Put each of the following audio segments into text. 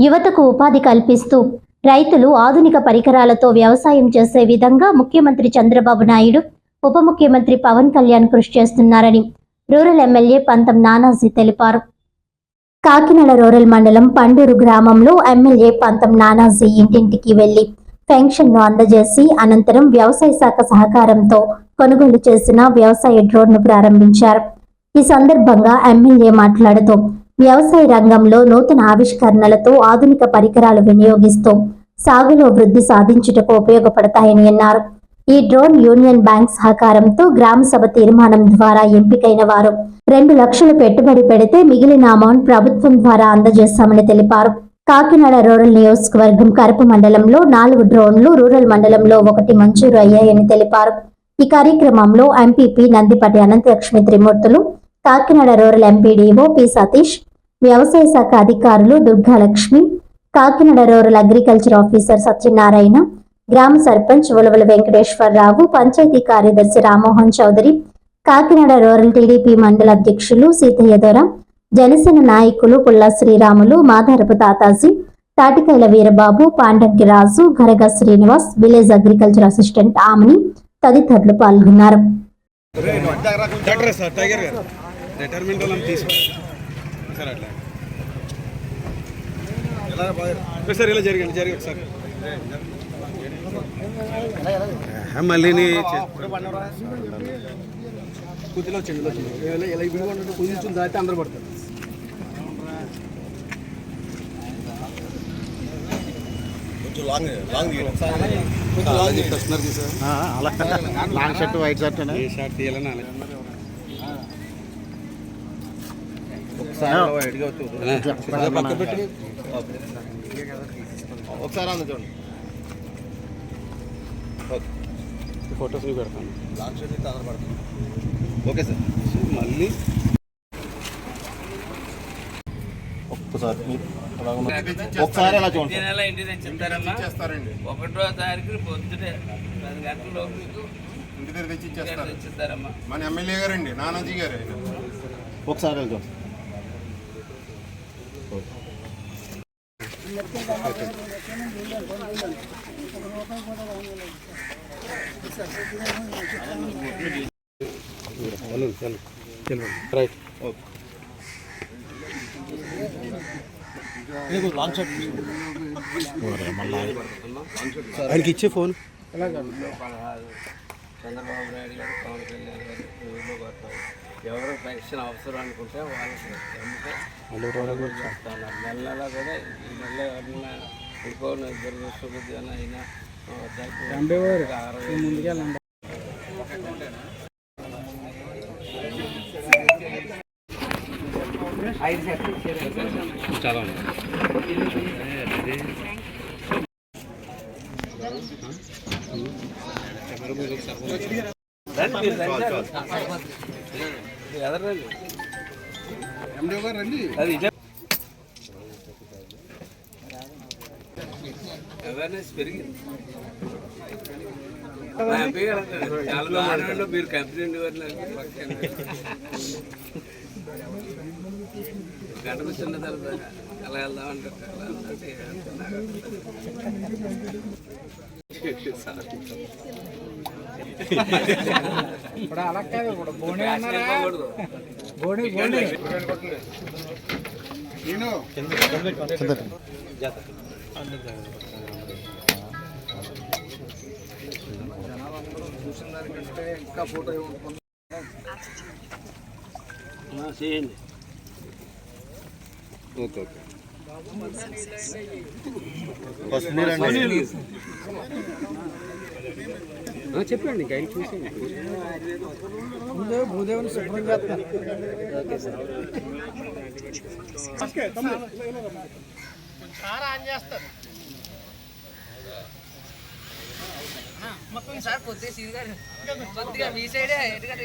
యువతకు ఉపాధి కల్పిస్తూ రైతులు ఆధునిక పరికరాలతో వ్యవసాయం చేసే విధంగా ముఖ్యమంత్రి చంద్రబాబు నాయుడు ఉప ముఖ్యమంత్రి పవన్ కళ్యాణ్ కృషి చేస్తున్నారని రూరల్ ఎమ్మెల్యే పంతం నానాజీ తెలిపారు. కాకినాడ రూరల్ మండలం పండూరు గ్రామంలో ఎమ్మెల్యే పంతం నానాజీ ఇంటింటికి వెళ్ళి పెన్షన్ను అందజేసి అనంతరం వ్యవసాయ శాఖ సహకారంతో కొనుగోలు చేసిన వ్యవసాయ డ్రోన్ను ప్రారంభించారు. ఈ సందర్భంగా ఎమ్మెల్యే మాట్లాడుతూ వ్యవసాయ రంగంలో నూతన ఆవిష్కరణలతో ఆధునిక పరికరాలు వినియోగిస్తూ సాగులో వృద్ధి సాధించుటకు ఉపయోగపడతాయని అన్నారు. ఈ డ్రోన్ యూనియన్ బ్యాంక్ సహకారంతో గ్రామ సభ తీర్మానం ద్వారా ఎంపికైన వారు రెండు లక్షలు పెట్టుబడి పెడితే మిగిలిన అమౌంట్ ప్రభుత్వం ద్వారా అందజేస్తామని తెలిపారు. కాకినాడ రూరల్ నియోజకవర్గం కరపు మండలంలో నాలుగు డ్రోన్లు రూరల్ మండలంలో ఒకటి మంజూరు అయ్యాయని తెలిపారు. ఈ కార్యక్రమంలో MPP Nandipati Ananthalakshmi Trimurthulu Kakinada rural MPDO P Satish వ్యవసాయ శాఖ అధికారులు Durgalakshmi Kakinada rural agriculture officer Satyanarayana గ్రామ సర్పంచ్ ఉలవల వెంకటేశ్వరరావు పంచాయతీ కార్యదర్శి రామ్మోహన్ చౌదరి కాకినాడ రూరల్ టీడీపీ మండల అధ్యక్షులు సీతయ్య దొర జనసేన నాయకులు Pulla Sriramulu Madharapu Thathaji Thatikaila Veerababu Pandanki Raju Garaga Srinivas village agriculture assistant Amani తదితరులు పాల్గొన్నారు సార్ టైగర్ గారు రిటైర్మెంట్ వాళ్ళని తీసుకోండి సార్ అట్లా ఎలా సార్ ఇలా జరిగింది జరిగి ఒకసారి. మళ్ళీ కుదిలో వచ్చింది వచ్చింది ఇలా ఇప్పుడు కుదించుని దాటి అందరూ పడతారు. లాంగ్ షర్ట్ వైట్ షర్ట్ ఏ షార్ట్ తీయాలని ఒకసారి అందు చూడండి. ఫొటోస్ పెడతాను. ఓకే సార్ మళ్ళీ. ఒక్కసారి. ఒకసారి అలా చూడండి ఒకటో తారీఖు పొద్దుటే పది గంటల మీకు ఇంటి దగ్గర తెచ్చి ఇచ్చేస్తారు మన ఎమ్మెల్యే గారండి నానాజీ గారు ఒకసారి అలా చూడండి. రైట్ లాంగ్ షర్ట్ ఆయనకి ఇచ్చే ఫోన్ పదహారు చంద్రబాబు నాయుడు గారు పవన్ కళ్యాణ్ గారు ఊళ్ళో కొడతారు ఎవరు పెన్షన్ అవసరం అనుకుంటే వాళ్ళకి చేస్తాను నెల నెల కూడా ఈ నెల ఎవరన్నా ఇంకోని ఇద్దరు సుమతి అయినా అరవై ముందుకెళ్ళండి చాలా ఉంది అవేర్నెస్ పెరిగింది. అంటారు, చాలా మీరు కంపెనీ ఉండేవారు గంట చిన్న తర్వాత అలా వెళ్దామంటారు అలా అంటే ఇప్పుడు అలా కాదు ఇప్పుడు బోని అన్నారా? వెళ్ళకూడదు. బోని. బోని నేను ఆ, చేయండి. Okay okay. చెప్పండి గైడ్ చూసేయండి ముందు భూదేవుని శుభ్రం చేస్తాను సార్. కొద్దిగా సీరియస్గా కొద్దిగా మీ సైడే ఎందుకంటే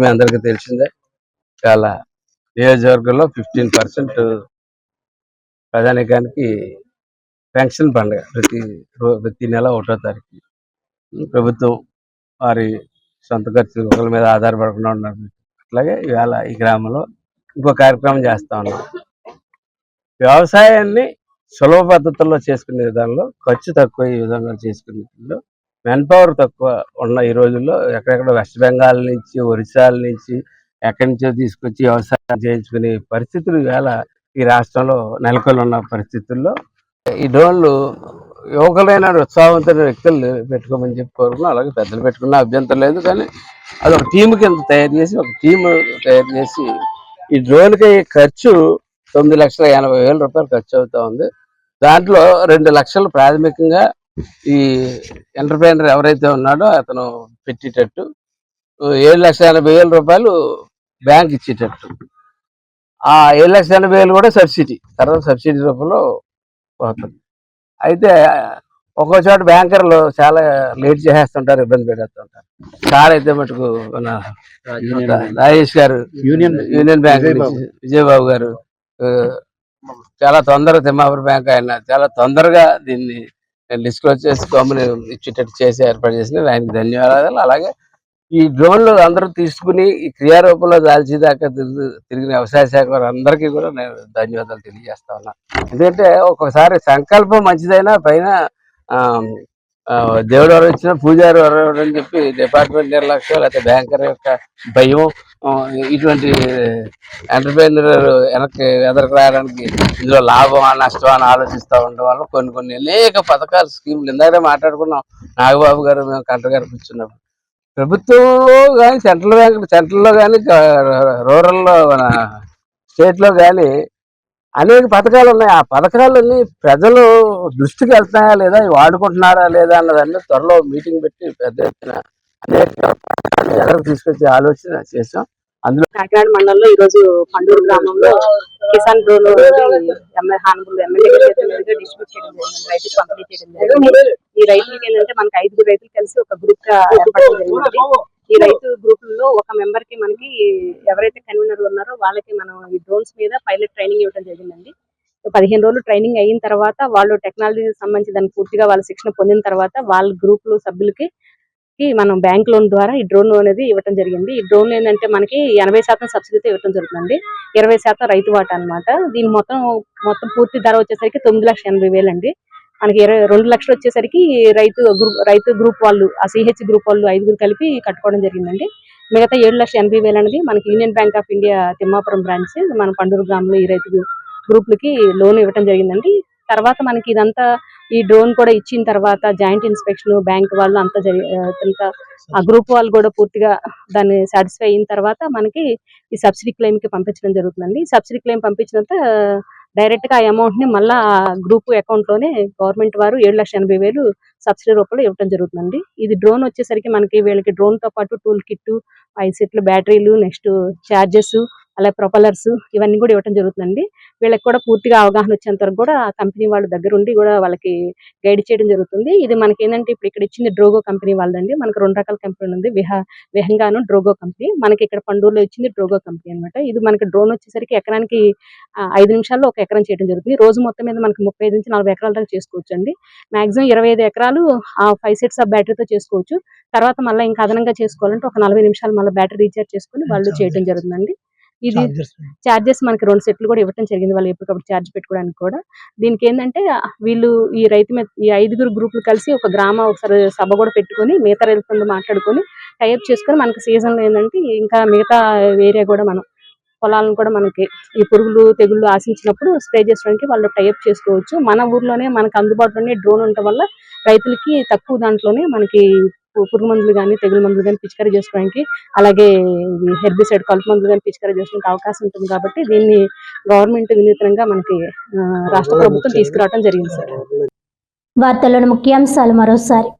మీ అందరికీ తెలిసిందే. చాలా నియోజకవర్గంలో ఫిఫ్టీన్ పర్సెంట్ ప్రజానికానికి పెన్షన్ పండుగ ప్రతి ప్రతి నెల ఒకటో తారీఖు. ప్రభుత్వం వారి సొంత ఖర్చు ఒకరి మీద ఆధారపడకుండా ఉన్నారు అట్లాగే ఇవాళ ఈ గ్రామంలో ఇంకో కార్యక్రమం చేస్తా ఉన్నాం. వ్యవసాయాన్ని సులభ పద్ధతుల్లో చేసుకునే విధానంలో ఖర్చు తక్కువ ఈ విధంగా చేసుకునే విధంలో మెన్ పవర్ తక్కువ ఉన్న ఈ రోజుల్లో ఎక్కడెక్కడ వెస్ట్ బెంగాల్ నుంచి ఒరిస్సాల నుంచి ఎక్కడి నుంచో తీసుకొచ్చి వ్యవసాయం చేయించుకునే పరిస్థితులు ఇవాళ ఈ రాష్ట్రంలో నెలకొని ఉన్న పరిస్థితుల్లో. ఈ డ్రోన్లు యువకులైన ఉత్సాహవంతమైన వ్యక్తులు పెట్టుకోమని చెప్పి కోరుకున్నాం. అలాగే పెద్దలు పెట్టుకున్న అభ్యంతరం లేదు. కానీ అది ఒక టీం కింద తయారు చేసి ఒక టీం తయారు చేసి ఈ డ్రోన్కి ఖర్చు తొమ్మిది లక్షల ఎనభై వేల రూపాయలు ఖర్చు అవుతా ఉంది. దాంట్లో రెండు లక్షలు ప్రాథమికంగా ఈ ఎంటర్ప్రైనర్ ఎవరైతే ఉన్నాడో అతను పెట్టేటట్టు ఏడు లక్షల ఎనభై వేల రూపాయలు బ్యాంక్ ఇచ్చేటట్టు. ఆ ఏడు లక్షల ఎనభై వేలు కూడా సబ్సిడీ తర్వాత సబ్సిడీ రూపంలో పోతుంది. అయితే ఒక్కో చోట బ్యాంకర్లు చాలా లేట్ చేసేస్తుంటారు ఇబ్బంది పెట్టేస్తుంటారు. సార్ అయితే మటుకు మన రాజేష్ గారు యూనియన్ యూనియన్ బ్యాంక్ విజయబాబు. గారు చాలా తొందరగా తిమ్మాపురం బ్యాంక్ ఆయన చాలా తొందరగా దీన్ని డిస్క్లోజ్ చేసి గమ్ముని ఇచ్చేటట్టు చేసి ఏర్పాటు చేసిన ఆయనకి ధన్యవాదాలు. అలాగే ఈ డ్రోన్లు అందరూ తీసుకుని ఈ క్రియారూపంలో దాల్చేదాకా తిరిగి తిరిగిన వ్యవసాయ శాఖ వారు అందరికీ కూడా నేను ధన్యవాదాలు తెలియజేస్తా ఉన్నా. ఎందుకంటే ఒక్కొక్కసారి సంకల్పం మంచిదైనా పైన ఆ, దేవుడు ఎవరు ఇచ్చిన పూజారి ఎవరు అని చెప్పి డిపార్ట్మెంట్ నిర్లక్ష్యం లేకపోతే బ్యాంకర్ యొక్క భయం ఇటువంటి ఎంటర్ప్రైనర్ వెనక్కి ఎదరికి రావడానికి ఇందులో లాభం నష్టం అని ఆలోచిస్తూ ఉండడం వల్ల కొన్ని కొన్ని అనేక పథకాలు స్కీములు ఇందాకే మాట్లాడుకున్నాం. నాగబాబు గారు మేము కంట గారు కూర్చున్నప్పుడు. ప్రభుత్వంలో కానీ సెంట్రల్ బ్యాంక్ సెంట్రల్లో కానీ రూరల్లో మన స్టేట్లో కానీ అనేక పథకాలు ఉన్నాయి. ఆ పథకాలన్నీ ప్రజలు దృష్టికి వెళ్తున్నాయా లేదా? వాడుకుంటున్నారా లేదా అన్నదాన్ని త్వరలో మీటింగ్ పెట్టి పెద్ద ఎత్తున అనేక పథకాలు ఎలా తీసుకొచ్చే ఆలోచన చేసాం అందులో కాకినాడ మండలంలో ఈరోజు పండూరు గ్రామంలో Kisan drone MLA honourable MLA distribute చేయడం జరిగింది. రైతులకు పంపిణీ చేయడం జరిగింది. ఈ రైతులకి ఏంటంటే మనకి ఐదుగురు రైతులు కలిసి ఒక గ్రూప్గా ఏర్పడడం జరిగింది. ఈ రైతు గ్రూప్లో ఒక మెంబర్కి మనకి ఎవరైతే కన్వీనర్ ఉన్నారో వాళ్ళకి మనం ఈ డ్రోన్స్ మీద పైలట్ ట్రైనింగ్ ఇవ్వడం జరిగిందండి. పదిహేను రోజులు ట్రైనింగ్ అయిన తర్వాత వాళ్ళు టెక్నాలజీ సంబంధించి దాన్ని పూర్తిగా వాళ్ళ శిక్షణ పొందిన తర్వాత వాళ్ళ గ్రూప్లో సభ్యులకి మనం బ్యాంక్ లోన్ ద్వారా ఈ డ్రోన్ అనేది ఇవ్వడం జరిగింది. ఈ డ్రోన్ ఏంటంటే మనకి ఎనభై శాతం సబ్సిడీతో ఇవ్వడం జరుగుతుంది ఇరవై శాతం రైతు వాటా అన్నమాట. దీని మొత్తం మొత్తం పూర్తి ధర వచ్చేసరికి తొమ్మిది లక్షల ఎనభై వేలు అండి మనకి ఇరవై రెండు లక్షలు వచ్చేసరికి రైతు గ్రూప్ రైతు గ్రూప్ వాళ్ళు ఆ సిహెచ్ గ్రూప్ వాళ్ళు ఐదుగురు కలిపి కట్టుకోవడం జరిగిందండి. మిగతా ఏడు లక్షల ఎనభై వేలు అనేది మనకి Union Bank of India Thimmapuram branch మన పండూరు గ్రామంలో ఈ రైతు గ్రూప్లకి లోన్ ఇవ్వడం జరిగిందండి. తర్వాత మనకి ఇదంతా ఈ డ్రోన్ కూడా ఇచ్చిన తర్వాత జాయింట్ ఇన్స్పెక్షన్ బ్యాంక్ వాళ్ళు అంతా జరి ఆ, గ్రూప్ వాళ్ళు కూడా పూర్తిగా దాన్ని సాటిస్ఫై అయిన తర్వాత మనకి ఈ సబ్సిడీ క్లెయిమ్కి పంపించడం జరుగుతుందండి. సబ్సిడీ క్లెయిమ్ పంపించినంత డైరెక్ట్గా ఆ అమౌంట్ని మళ్ళా గ్రూప్ అకౌంట్లోనే గవర్నమెంట్ వారు ఏడు లక్షల ఎనభై వేలు సబ్సిడీ రూపంలో ఇవ్వడం జరుగుతుందండి. ఇది డ్రోన్ వచ్చేసరికి మనకి వీళ్ళకి డ్రోన్తో పాటు టూల్ కిట్ ఐదు బ్యాటరీలు నెక్స్ట్ చార్జెస్ అలాగే ప్రొపలర్స్ ఇవన్నీ కూడా ఇవ్వడం జరుగుతుందండి. వీళ్ళకి కూడా పూర్తిగా అవగాహన వచ్చేంత వరకు కూడా కంపెనీ వాళ్ళ దగ్గర ఉండి కూడా వాళ్ళకి గైడ్ చేయడం జరుగుతుంది. ఇది మనకి ఏంటంటే ఇప్పుడు ఇక్కడ ఇచ్చింది డ్రోగో కంపెనీ వాళ్ళదండి. మనకు రెండు రకాల కంపెనీ ఉంది. విహ విహంగాను డ్రోగో కంపెనీ. మనకి ఇక్కడ పండూరులో ఇచ్చింది డ్రోగో కంపెనీ అన్నమాట. ఇది మనకి డ్రోన్ వచ్చేసరికి ఎకరానికి ఐదు నిమిషాల్లో ఒక ఎకరం చేయడం జరుగుతుంది. రోజు మొత్తం మీద మనకి ముప్పై ఐదు నుంచి నలభై ఎకరాల దాకా చేసుకోవచ్చు అండి మాక్సిమం ఇరవై ఐదు ఎకరాలు ఆ ఫైవ్ సెట్స్ ఆఫ్ బ్యాటరీతో చేసుకోవచ్చు. తర్వాత మళ్ళీ ఇంకా అదనంగా చేసుకోవాలంటే ఒక నలభై నిమిషాలు మళ్ళీ బ్యాటరీ రీఛార్జ్ చేసుకుని వాళ్ళు చేయడం జరుగుతుందండి. ఇది చార్జెస్ మనకి రెండు సెట్లు కూడా ఇవ్వడం జరిగింది. వాళ్ళు ఎప్పటికప్పుడు చార్జ్ పెట్టుకోవడానికి కూడా. దీనికి ఏంటంటే వీళ్ళు ఈ రైతు మీద ఈ ఐదుగురు గ్రూపులు కలిసి ఒక గ్రామ ఒకసారి సభ కూడా పెట్టుకొని మిగతా రైతులతో మాట్లాడుకొని టైప్ చేసుకొని మనకి సీజన్లో ఏంటంటే ఇంకా మిగతా ఏరియా కూడా మనం పొలాలను కూడా మనకి ఈ పురుగులు తెగుళ్ళు ఆశించినప్పుడు స్ప్రే చేసుకోవడానికి వాళ్ళు టైప్ చేసుకోవచ్చు. మన ఊర్లోనే మనకు అందుబాటులోనే డ్రోన్ ఉండటం వల్ల రైతులకి తక్కువ దాంట్లోనే మనకి పురుగు మందులు కానీ తెగులు మందులు కానీ పిచికారీ చేసుకోవడానికి అలాగే హెర్బిసైడ్ కలుపు మందులు కానీ పిచికారీ చేసుకోవడానికి అవకాశం ఉంటుంది కాబట్టి దీన్ని గవర్నమెంట్ వినూత్నంగా మనకి రాష్ట్ర ప్రభుత్వం తీసుకురావడం జరిగింది సార్. వార్తల్లోని ముఖ్యాంశాలు మరోసారి.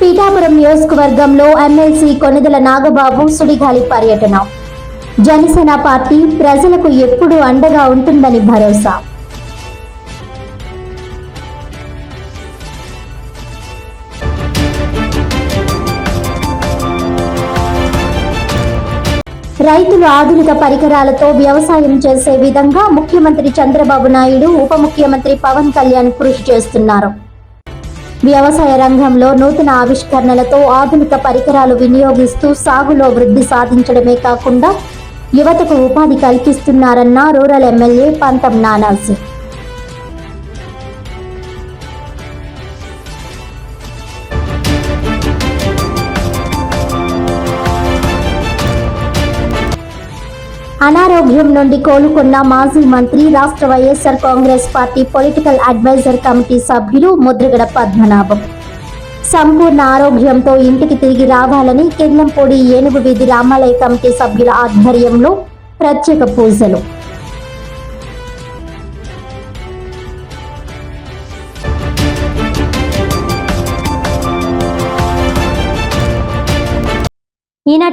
పీఠాపురం నియోజకవర్గంలో ఎమ్మెల్సీ కొనిదెల నాగబాబు సుడిగాలి పర్యటన. జనసేన పార్టీ ప్రజలకు ఎప్పుడూ అండగా ఉంటుందని భరోసా. రైతులు ఆధునిక పరికరాలతో వ్యవసాయం చేసే విధంగా ముఖ్యమంత్రి చంద్రబాబు నాయుడు ఉప ముఖ్యమంత్రి పవన్ కళ్యాణ్ కృషి చేస్తున్నారు. వ్యవసాయ రంగంలో నూతన ఆవిష్కరణలతో ఆధునిక పరికరాలు వినియోగిస్తూ సాగులో వృద్ధి సాధించడమే కాకుండా యువతకు ఉపాధి కల్పిస్తున్నారన్న రూరల్ ఎమ్మెల్యే పంతం నానాసి అనారోగ్యం నుండి కోలుకున్న మాజీ మంత్రి రాష్ట్ర YSR Congress party political advisor committee సభ్యులు ముద్రగడ పద్మనాభం. సంపూర్ణ ఆరోగ్యంతో ఇంటికి తిరిగి రావాలని కిర్లంపూడి ఏనుగు వీధి రామాలయ కమిటీ సభ్యుల ఆధ్వర్యంలో ప్రత్యేక పూజలు.